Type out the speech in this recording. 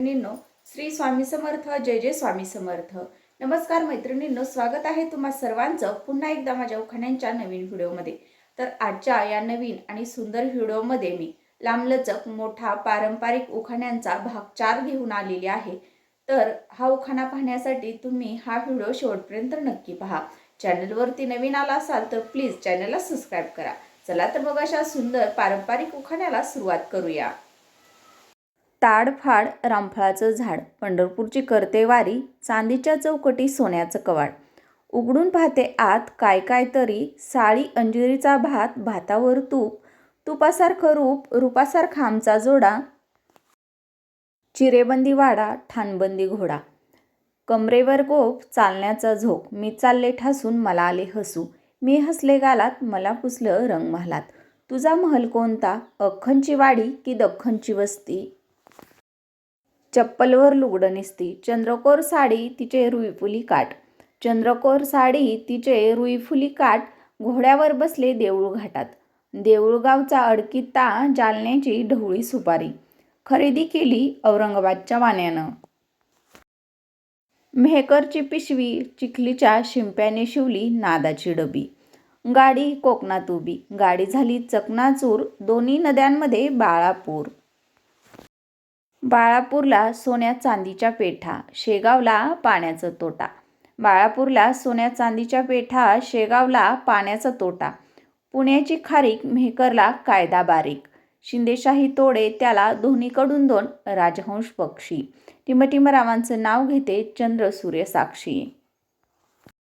मैत्रिणींनो श्री स्वामी समर्थ जय जय स्वामी समर्थ. नमस्कार मैत्रिणींनो स्वागत आहे तुम्हा सर्वांचं पुन्हा एकदा माझ्या उखाण्यांच्या नवीन व्हिडिओमध्ये. तर आजच्या या नवीन आणि सुंदर व्हिडिओमध्ये मी लांबलचक मोठा पारंपरिक उखाण्यांचा भाग चार घेऊन आलेली आहे. तर हा उखाणा पाहण्यासाठी तुम्ही हा व्हिडिओ शेवटपर्यंत नक्की पहा. चॅनलवरती नवीन आला असाल तर प्लीज चॅनलला सबस्क्राईब करा. चला तर मग अशा सुंदर पारंपरिक उखाण्याला सुरुवात करूया. ताडफाड रामफळाचं झाड पंढरपूरची करते वारी चांदीच्या चौकटी सोन्याचं कवाड. उघडून पाहते आत काय काय तरी साळी अंजिरीचा भात भातावर तूप तुपासारखं रूप रूपासारखा आमचा जोडा. चिरेबंदी वाडा ठाणबंदी घोडा. कमरेवर गोप चालण्याचा झोक मी चालले ठासून मला आले हसू. मी हसले गालात मला पुसलं रंग महालात. तुझा महल कोणता? अख्खनची वाडी की दख्खनची वस्ती? चप्पलवर लुगडं निसती. चंद्रकोर साडी तिचे रुईफुली काठ. चंद्रकोर साडी तिचे रुईफुली काठ घोड्यावर बसले देऊळ घाटात. देऊळगावचा अडकिता जालन्याची ढवळी सुपारी. खरेदी केली औरंगाबादच्या वाण्यानं. मेहकरची पिशवी चिखलीच्या शिंप्याने शिवली नादाची डबी. गाडी कोकणात उभी. गाडी झाली चकनाचूर दोन्ही नद्यांमध्ये बाळापूर. बाळापूरला सोन्या चांदीच्या पेठा शेगावला पाण्याचा तोटा. बाळापूरला सोन्या चांदीच्या पेठा शेगावला पाण्याचा तोटा. पुण्याची खारीक मेहकरला कायदा बारीक. शिंदेशाही तोडे त्याला दोन्हीकडून दोन राजहंश पक्षी. टिमटिमरावांचं नाव घेते चंद्र सूर्य साक्षी